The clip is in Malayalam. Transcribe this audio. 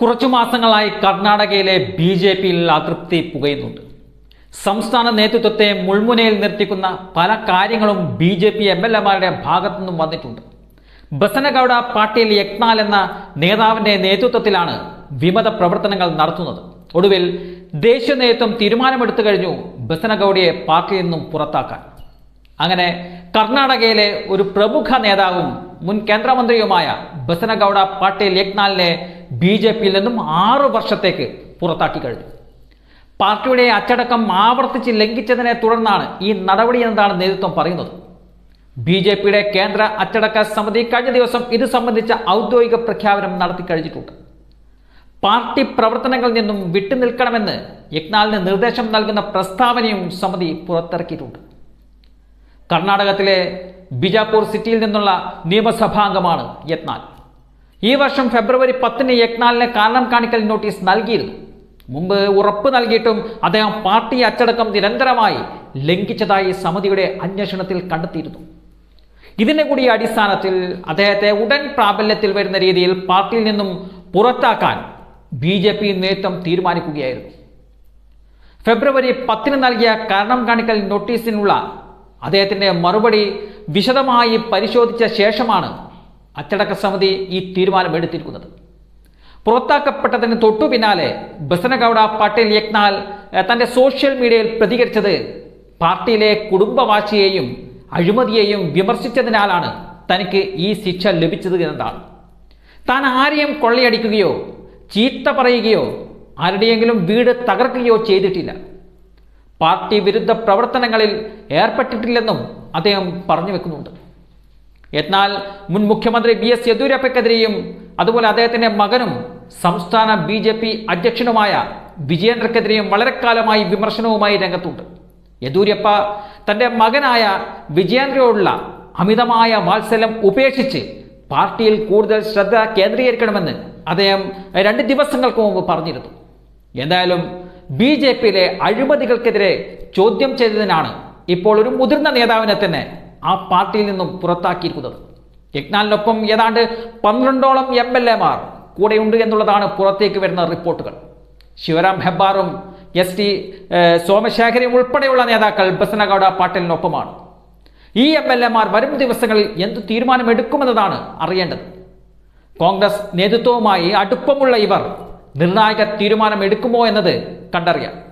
കുറച്ചു മാസങ്ങളായി കർണാടകയിലെ ബി ജെ പിയിൽ അതൃപ്തി പുകയുന്നുണ്ട്. സംസ്ഥാന നേതൃത്വത്തെ മുൾമുനയിൽ നിർത്തിക്കുന്ന പല കാര്യങ്ങളും B J P M L എമാരുടെ ഭാഗത്തുനിന്നും വന്നിട്ടുണ്ട്. ബസനഗൌഡ പാട്ടീൽ യക്നാൽ എന്ന നേതാവിന്റെ നേതൃത്വത്തിലാണ് വിമത പ്രവർത്തനങ്ങൾ നടത്തുന്നത്. ഒടുവിൽ ദേശീയ നേതൃത്വം തീരുമാനമെടുത്തു കഴിഞ്ഞു ബസനഗൌഡയെ പാർട്ടിയിൽ നിന്നും പുറത്താക്കാൻ. അങ്ങനെ കർണാടകയിലെ ഒരു പ്രമുഖ നേതാവും മുൻ കേന്ദ്രമന്ത്രിയുമായ ബസനഗൌഡ പാട്ടീൽ യജ്ഞാലിനെ ബി ജെ പിയിൽ നിന്നും ആറു വർഷത്തേക്ക് പുറത്താക്കി കഴിഞ്ഞു. പാർട്ടിയുടെ അച്ചടക്കം ആവർത്തിച്ച് ലംഘിച്ചതിനെ തുടർന്നാണ് ഈ നടപടി എന്നതാണ് നേതൃത്വം പറയുന്നത്. ബി ജെ പിയുടെ കേന്ദ്ര അച്ചടക്ക സമിതി കഴിഞ്ഞ ദിവസം ഇത് സംബന്ധിച്ച ഔദ്യോഗിക പ്രഖ്യാപനം നടത്തി കഴിഞ്ഞിട്ടുണ്ട്. പാർട്ടി പ്രവർത്തനങ്ങളിൽ നിന്നും വിട്ടുനിൽക്കണമെന്ന് യജ്ഞാലിന് നിർദ്ദേശം നൽകുന്ന പ്രസ്താവനയും സമിതി പുറത്തിറക്കിയിട്ടുണ്ട്. കർണാടകത്തിലെ ബിജാപൂർ സിറ്റിയിൽ നിന്നുള്ള നിയമസഭാംഗമാണ് യത്നാൽ. ഈ വർഷം ഫെബ്രുവരി പത്തിന് യത്നാലിന് കാരണം കാണിക്കൽ നോട്ടീസ് നൽകിയിരുന്നു. മുമ്പ് ഉറപ്പ് നൽകിയിട്ടും അദ്ദേഹം പാർട്ടി അച്ചടക്കം നിരന്തരമായി ലംഘിച്ചതായി സമിതിയുടെ അന്വേഷണത്തിൽ കണ്ടെത്തിയിരുന്നു. ഇതിനെ കൂടി അടിസ്ഥാനത്തിൽ അദ്ദേഹത്തെ ഉടൻ പ്രാബല്യത്തിൽ വരുന്ന രീതിയിൽ പാർട്ടിയിൽ നിന്നും പുറത്താക്കാൻ ബി ജെ പി നേതൃത്വം തീരുമാനിക്കുകയായിരുന്നു. ഫെബ്രുവരി പത്തിന് നൽകിയ കാരണം കാണിക്കൽ നോട്ടീസിനുള്ള അദ്ദേഹത്തിന്റെ മറുപടി വിശദമായി പരിശോധിച്ച ശേഷമാണ് അച്ചടക്ക സമിതി ഈ തീരുമാനമെടുത്തിരിക്കുന്നത് പുറത്താക്കപ്പെട്ടതിന് തൊട്ടു പിന്നാലെ ബസനഗൌഡ പട്ടേൽ യക്നാൽ തന്റെ സോഷ്യൽ മീഡിയയിൽ പ്രതികരിച്ചത് പാർട്ടിയിലെ കുടുംബവാശിയെയും അഴിമതിയെയും വിമർശിച്ചതിനാലാണ് തനിക്ക് ഈ ശിക്ഷ ലഭിച്ചത് എന്നതാണ്. താൻ ആരെയും കൊള്ളയടിക്കുകയോ ചീത്ത പറയുകയോ ആരുടെയെങ്കിലും വീട് തകർക്കുകയോ ചെയ്തിട്ടില്ല. പാർട്ടി വിരുദ്ധ പ്രവർത്തനങ്ങളിൽ ഏർപ്പെട്ടിട്ടില്ലെന്നും അദ്ദേഹം പറഞ്ഞു വെക്കുന്നുണ്ട്. എന്നാൽ മുൻ മുഖ്യമന്ത്രി ബി എസ് യെദ്യൂരപ്പയ്ക്കെതിരെയും അതുപോലെ അദ്ദേഹത്തിന്റെ മകനും സംസ്ഥാന ബി ജെ പി അധ്യക്ഷനുമായ വിജയേന്ദ്രക്കെതിരെയും വളരെ കാലമായി വിമർശനവുമായി രംഗത്തുണ്ട്. യെദ്യൂരപ്പ തന്റെ മകനായ വിജയേന്ദ്രയോടുള്ള അമിതമായ വാത്സല്യം ഉപേക്ഷിച്ച് പാർട്ടിയിൽ കൂടുതൽ ശ്രദ്ധ കേന്ദ്രീകരിക്കണമെന്ന് അദ്ദേഹം രണ്ട് ദിവസങ്ങൾക്ക് മുമ്പ് പറഞ്ഞിരുന്നു. എന്തായാലും ബി ജെ പിയിലെ അഴിമതികൾക്കെതിരെ ചോദ്യം ചെയ്തതിനാണ് ഇപ്പോൾ ഒരു മുതിർന്ന നേതാവിനെ തന്നെ ആ പാർട്ടിയിൽ നിന്നും പുറത്താക്കിയിരിക്കുന്നത്. യജ്ഞാലിനൊപ്പം ഏതാണ്ട് പന്ത്രണ്ടോളം എം എൽ എമാർ കൂടെയുണ്ട് എന്നുള്ളതാണ് പുറത്തേക്ക് വരുന്ന റിപ്പോർട്ടുകൾ. ശിവരാം ഹെബ്ബാറും എസ് ടി സോമശേഖരയും ഉൾപ്പെടെയുള്ള നേതാക്കൾ ബസനഗൌഡ പാട്ടീലിനൊപ്പമാണ്. ഈ എം എൽ എമാർ വരും ദിവസങ്ങളിൽ എന്ത് തീരുമാനമെടുക്കുമെന്നതാണ് അറിയേണ്ടത്. കോൺഗ്രസ് നേതൃത്വവുമായി അടുപ്പമുള്ള ഇവർ നിർണായക തീരുമാനം എടുക്കുമോ എന്നത് കണ്ടറിയാം.